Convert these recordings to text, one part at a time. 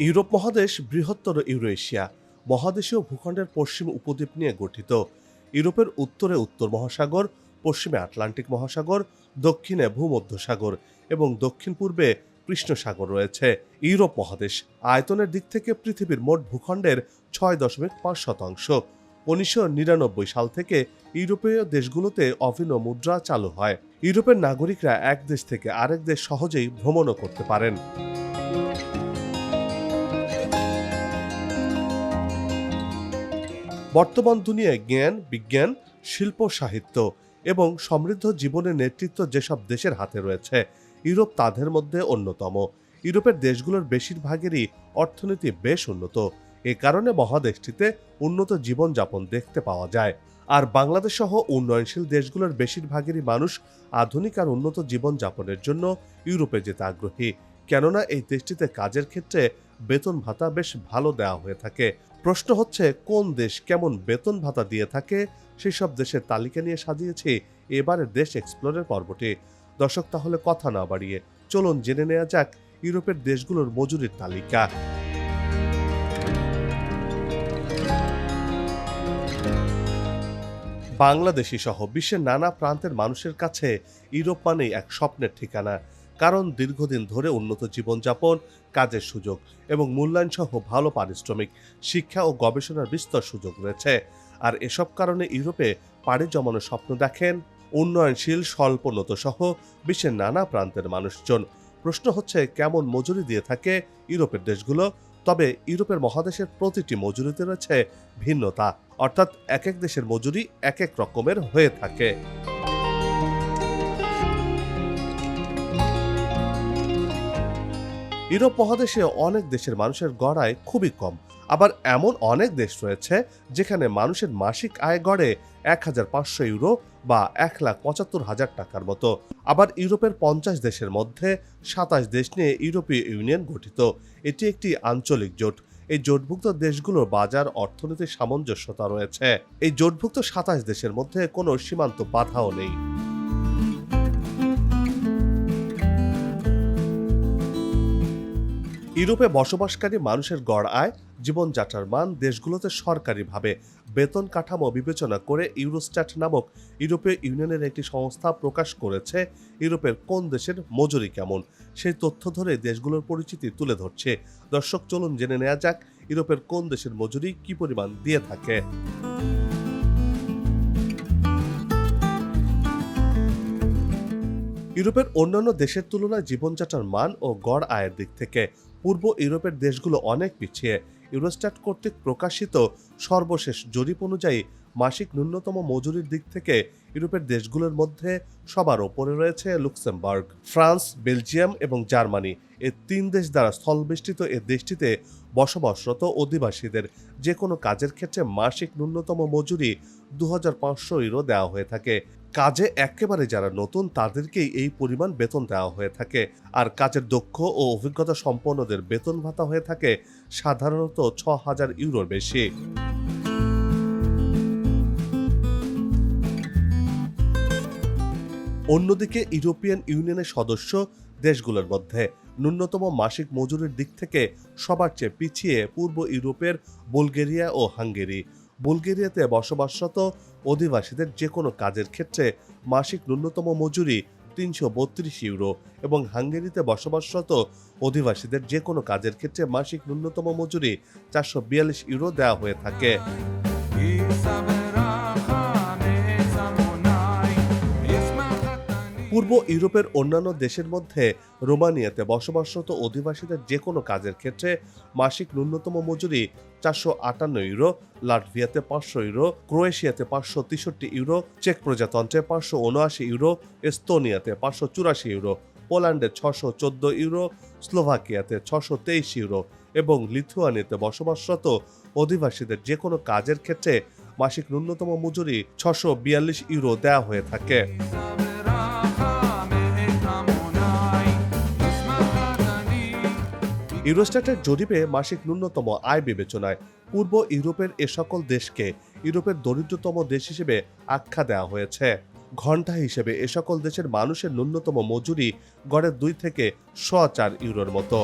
Europe মহাদেশ বৃহত্তর ইউরোএশিয়া মহাদেশীয় ভূখণ্ডের পশ্চিম উপদ্বীপ নিয়ে গঠিত। ইউরোপের উত্তরে উত্তর মহাসাগর, পশ্চিমে আটলান্টিক মহাসাগর, দক্ষিণে ভূমধ্যসাগর এবং দক্ষিণ পূর্বে কৃষ্ণ সাগর রয়েছে। ইউরোপ মহাদেশ আয়তনের দিক থেকে পৃথিবীর মোট ভূখণ্ডের ছয় দশমিক পাঁচ শতাংশ। উনিশশো নিরানব্বই সাল থেকে ইউরোপীয় দেশগুলোতে অভিনব মুদ্রা চালু হয়। ইউরোপের নাগরিকরা এক দেশ থেকে আরেক দেশ সহজেই ভ্রমণও করতে পারেন। বর্তমান দুনিয়ায় জ্ঞান, বিজ্ঞান, শিল্প, সাহিত্য এবং সমৃদ্ধ জীবনের নেতৃত্ব যেসব দেশের হাতে রয়েছে, ইউরোপ তাদের মধ্যে অন্যতম। ইউরোপের দেশগুলোর বেশিরভাগেরই অর্থনীতি বেশ উন্নত। এ কারণে মহাদেশটিতে উন্নত জীবনযাপন দেখতে পাওয়া যায়। আর বাংলাদেশ সহ উন্নয়নশীল দেশগুলোর বেশিরভাগেরই মানুষ আধুনিক আর উন্নত জীবনযাপনের জন্য ইউরোপে যেতে আগ্রহী। কেননা এই দেশটিতে কাজের ক্ষেত্রে বেতন ভাতা বেশ ভালো দেওয়া হয়ে থাকে। প্রশ্ন হচ্ছে, কোন দেশ কেমন বেতন ভাতা দিয়ে থাকে? সেসব দেশের তালিকা নিয়ে সাজিয়েছি এবারের দেশ এক্সপ্লোরের পর্বটি। দর্শক, তাহলে কথা না বাড়িয়ে চলুন জেনে নেওয়া যাক ইউরোপের দেশগুলোর মজুরির তালিকা। বাংলাদেশি সহ বিশ্বের নানা প্রান্তের মানুষের কাছে ইউরোপ মানেই এক স্বপ্নের ঠিকানা। কারণ দীর্ঘদিন ধরে উন্নত জীবনযাপন, কাজের সুযোগ এবং মূল্যায়ন সহ ভালো পারিশ্রমিক, শিক্ষা ও গবেষণার বিস্তর সুযোগ রয়েছে। আর এসব কারণে ইউরোপে পাড়ি জমানোর স্বপ্ন দেখেন উন্নয়নশীল স্বল্পোন্নত সহ বিশ্বের নানা প্রান্তের মানুষজন। প্রশ্ন হচ্ছে, কেমন মজুরি দিয়ে থাকে ইউরোপের দেশগুলো? তবে ইউরোপের মহাদেশের প্রতিটি মজুরিতে রয়েছে ভিন্নতা। অর্থাৎ এক এক দেশের মজুরি এক এক রকমের হয়ে থাকে। ইউরোপ মহাদেশে অনেক দেশের মানুষের গড় আয় খুবই কম। আবার এমন অনেক দেশ রয়েছে যেখানে মানুষের মাসিক আয় গড়ে এক হাজার পাঁচশো ইউরো বা এক লাখ পঁচাত্তর হাজার টাকার মতো। আবার ইউরোপের পঞ্চাশ দেশের মধ্যে সাতাশ দেশ নিয়ে ইউরোপীয় ইউনিয়ন গঠিত। এটি একটি আঞ্চলিক জোট। এই জোটভুক্ত দেশগুলোর বাজার, অর্থনীতির সামঞ্জস্যতা রয়েছে। এই জোটভুক্ত সাতাশ দেশের মধ্যে কোনো সীমান্ত বাধাও নেই। ইউরোপে বসবাসকারী মানুষের গড় আয়, জীবনযাত্রার মান দেশগুলোতে সরকারিভাবে বেতন কাঠামো বিবেচনা করে ইউরোস্ট্যাট নামক ইউরোপীয় ইউনিয়নের একটি সংস্থা প্রকাশ করেছে, ইউরোপের কোন দেশের মজুরি কেমন? সেই তথ্য ধরে দেশগুলোর পরিচিতি তুলে ধরছে। দর্শক, চলুন জেনে নেওয়া যাক ইউরোপের কোন দেশের মজুরি কি পরিমাণ দিয়ে থাকে। ইউরোপের অন্যান্য দেশের তুলনায় জীবনযাত্রার মান ও গড় আয়ের দিক থেকে পূর্ব ইউরোপের দেশগুলো অনেক পিছিয়ে। ইউরোস্ট্যাট কর্তৃক প্রকাশিত সর্বশেষ জরিপ অনুযায়ী মাসিক ন্যূনতম মজুরির দিক থেকে ইউরোপের দেশগুলোর মধ্যে সবার ওপরে রয়েছে লুক্সেমবার্গ, ফ্রান্স, বেলজিয়াম এবং জার্মানি। এ তিন দেশ দ্বারা স্থলবেষ্টিত এ দেশটিতে বসবাসরত অধিবাসীদের যে কোনো কাজের ক্ষেত্রে মাসিক ন্যূনতম মজুরি দু হাজার পাঁচশো ইউরো দেওয়া হয়ে থাকে। কাজে একেবারে যারা নতুন, তাদেরকেই এই পরিমাণ বেতন দেওয়া হয়ে থাকে। আর কাজের দক্ষ ও অভিজ্ঞতা সম্পন্নদের বেতন ভাতা হয়ে থাকে সাধারণত ছ হাজার ইউরোর বেশি। অন্যদিকে ইউরোপিয়ান ইউনিয়নের সদস্য দেশগুলোর মধ্যে ন্যূনতম মাসিক মজুরির দিক থেকে সবার চেয়ে পিছিয়ে পূর্ব ইউরোপের বুলগেরিয়া ও হাঙ্গেরি। বুলগেরিয়াতে বসবাসরত অধিবাসীদের যে কোনো কাজের ক্ষেত্রে মাসিক ন্যূনতম মজুরি তিনশো বত্রিশ ইউরো এবং হাঙ্গেরিতে বসবাসরত অধিবাসীদের যে কোনো কাজের ক্ষেত্রে মাসিক ন্যূনতম মজুরি চারশো বিয়াল্লিশ ইউরো দেওয়া হয়ে থাকে। পূর্ব ইউরোপের অন্যান্য দেশের মধ্যে রোমানিয়াতে বসবাসরত অধিবাসীদের যে কোনো কাজের ক্ষেত্রে মাসিক ন্যূনতম মজুরি চারশো আটান্ন ইউরো, লাটভিয়াতে পাঁচশো ইউরো, ক্রোয়েশিয়াতে পাঁচশো তেষট্টি ইউরো, চেক প্রজাতন্ত্রে পাঁচশো উনআশি ইউরো, এস্তোনিয়াতে পাঁচশো চুরাশি ইউরো, পোল্যান্ডে ছশো চোদ্দ ইউরো, স্লোভাকিয়াতে ছশো তেইশ ইউরো এবং লিথুয়ানিতে বসবাসরত অধিবাসীদের যে কোনো কাজের ক্ষেত্রে মাসিক ন্যূনতম মজুরি ছশো বিয়াল্লিশ ইউরো দেওয়া হয়ে থাকে। ইউরোস্ট্যাটের জরিপে মাসিক ন্যূনতম আয় বিবেচনায় পূর্ব ইউরোপের এ সকল দেশকে ইউরোপের দরিদ্রতম দেশ হিসেবে আখ্যা দেওয়া হয়েছে। ঘণ্টা হিসেবে এ সকল দেশের মানুষের ন্যূনতম মজুরি গড়ে দুই থেকে শ চার ইউরোর মতো।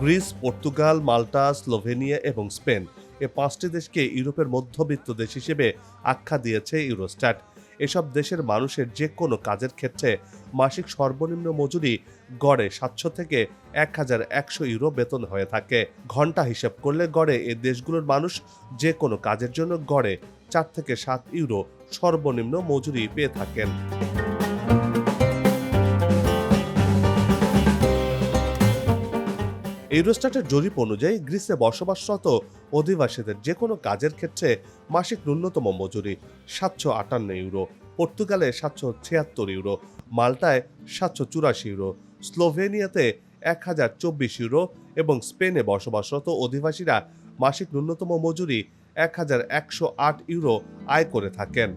গ্রিস, পর্তুগাল, মাল্টা, স্লোভেনিয়া এবং স্পেন এ পাঁচটি দেশকে ইউরোপের মধ্যবিত্ত দেশ হিসেবে আখ্যা দিয়েছে ইউরোস্ট্যাট এসব দেশের মানুষের যে কোনো কাজের ক্ষেত্রে মাসিক সর্বনিম্ন মজুরি গড়ে সাতশো থেকে এক হাজার একশো ইউরো বেতন হয়ে থাকে। ঘণ্টা হিসেব করলে গড়ে এ দেশগুলোর মানুষ যে কোনো কাজের জন্য গড়ে চার থেকে সাত ইউরো সর্বনিম্ন মজুরি পেয়ে থাকেন। ইউরোস্টাটের জরিপ অনুযায়ী গ্রিসে বসবাসরত অধিবাসীদের যে কোনো কাজের ক্ষেত্রে মাসিক ন্যূনতম মজুরি সাতশো আটান্ন ইউরো, পর্তুগালে সাতশো ছিয়াত্তর ইউরো, মাল্টায় সাতশো চুরাশি ইউরো, স্লোভেনিয়াতে এক হাজার চব্বিশ ইউরো এবং স্পেনে বসবাসরত অধিবাসীরা মাসিক ন্যূনতম মজুরি এক হাজার একশো আট ইউরো আয় করে থাকেন।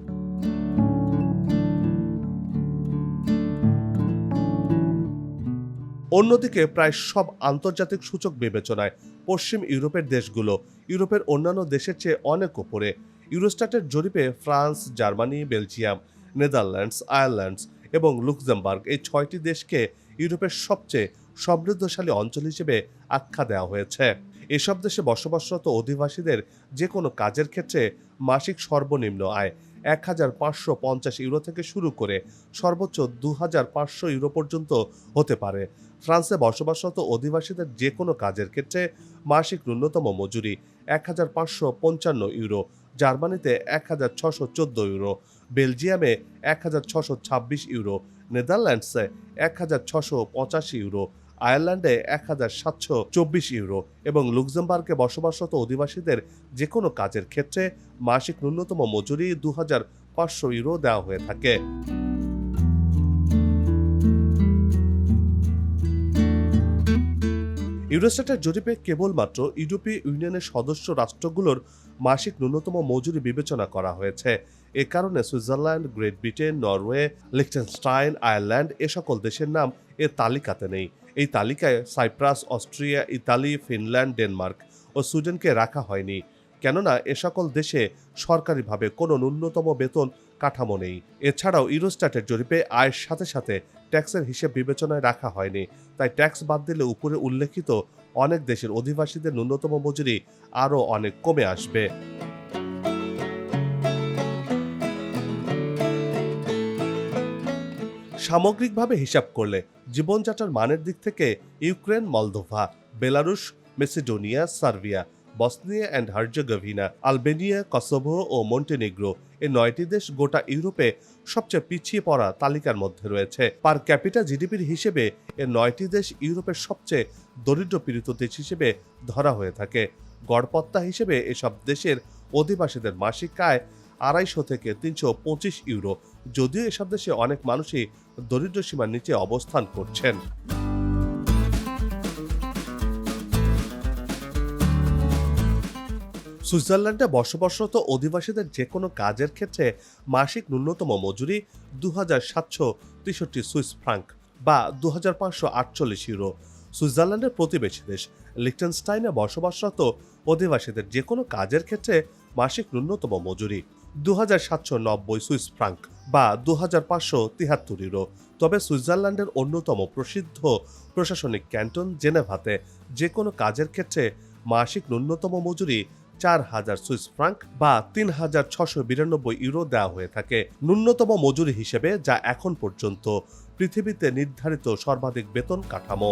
অন্যদিকে প্রায় সব আন্তর্জাতিক সূচক বিবেচনায় পশ্চিম ইউরোপের দেশগুলো ইউরোপের অন্যান্য দেশের চেয়ে অনেক উপরে ইউরোস্টাটের জরিপে France, Germany, Belgium, Netherlands, Irelands এবং লুক্সেমবার্গ এই ছয়টি দেশকে ইউরোপের সবচেয়ে সমৃদ্ধশালী অঞ্চল হিসেবে আখ্যা দেওয়া হয়েছে। এসব দেশে বসবাসরত অধিবাসীদের যে কোনো কাজের ক্ষেত্রে মাসিক সর্বনিম্ন আয় এক হাজার পাঁচশো পঞ্চাশ ইউরো থেকে শুরু করে সর্বোচ্চ দু হাজার পাঁচশো ইউরো পর্যন্ত হতে পারে। ফ্রান্সে বসবাসরত অধিবাসীদের যে কোনো কাজের ক্ষেত্রে মাসিক ন্যূনতম মজুরি এক হাজার পাঁচশো পঞ্চান্ন ইউরো, জার্মানিতে এক হাজার ছশো ইউরো, বেলজিয়ামে এক হাজার ছশো ছাব্বিশ ইউরো, নেদারল্যান্ডসে এক হাজার ছশো পঁচাশি ইউরো আয়ারল্যান্ডে এক হাজার সাতশো চব্বিশ ইউরো এবং লুক্সেমবার্গে বসবাসরত অধিবাসীদের যে কোনো কাজের ক্ষেত্রে মাসিক ন্যূনতম মজুরি দু হাজার পাঁচশো ইউরো দেওয়া হয়ে থাকে। ইউরোস্টেটের জরিপে কেবলমাত্র ইউরোপীয় ইউনিয়নের সদস্য রাষ্ট্রগুলোর মাসিক ন্যূনতম মজুরি বিবেচনা করা হয়েছে। এ কারণে Switzerland, Great Britain, Norway, Liechtenstein, Ireland এ সকল দেশের নাম এ তালিকাতে নেই। এই তালিকায় Cyprus, Austria, Italy, Finland, Denmark ও সুইডেনকে রাখা হয়নি। কেননা এ সকল দেশে সরকারিভাবে কোনো ন্যূনতম বেতন কাঠামো নেই। এছাড়াও ইউরোস্ট্যাটের জরিপে আয়ের সাথে সাথে ট্যাক্সের হিসেব বিবেচনায় রাখা হয়নি। তাই ট্যাক্স বাদ দিলে উপরে উল্লেখিত অনেক দেশের অধিবাসীদের ন্যূনতম মজুরি আরও অনেক কমে আসবে। সামগ্রিকভাবে হিসাব করলে জীবনযাত্রার মানের দিক থেকে Ukraine, Moldova, Belarus, Macedonia, Serbia, Bosnia and Herzegovina, Albania, Kosovo O Montenegro এই নয়টি দেশ গোটা ইউরোপে সবচেয়ে পিছিয়ে পড়া তালিকার মধ্যে রয়েছে। পার ক্যাপিটা জিডিপির হিসেবে এ নয়টি দেশ ইউরোপের সবচেয়ে দরিদ্র পীড়িত দেশ হিসেবে ধরা হয়ে থাকে। গড়পত্তা হিসেবে এসব দেশের অধিবাসীদের মাসিক আয় আড়াইশো থেকে তিনশো পঁচিশ ইউরো। যদিও এসব দেশে অনেক মানুষই দরিদ্র সীমার নিচে অবস্থান করছেন। সুইজারল্যান্ডে বসবাসরত অধিবাসীদের যে কোনো কাজের ক্ষেত্রে মাসিক ন্যূনতম মজুরি দু হাজার সাতশো তেষট্টি সুইস ফ্রাঙ্ক বা দু হাজার পাঁচশো আটচল্লিশ ইউরো। সুইজারল্যান্ডের প্রতিবেশী দেশ লিখটেনস্টাইনে বসবাসরত অধিবাসীদের যে কোনো কাজের ক্ষেত্রে মাসিক ন্যূনতম মজুরি। দু হাজার সাতশো নব্বই সুইস ফ্রাঙ্ক বা দু হাজার পাঁচশো তিহাত্তর ইউরো তবে সুইজারল্যান্ডের অন্যতম প্রসিদ্ধ প্রশাসনিক ক্যান্টন জেনেভাতে যে কোনো কাজের ক্ষেত্রে মাসিক ন্যূনতম মজুরি চার হাজার সুইস ফ্রাঙ্ক বা তিন হাজার ছশো বিরানব্বই ইউরো দেওয়া হয়ে থাকে। ন্যূনতম মজুরি হিসেবে যা এখন পর্যন্ত পৃথিবীতে নির্ধারিত সর্বাধিক বেতন কাঠামো।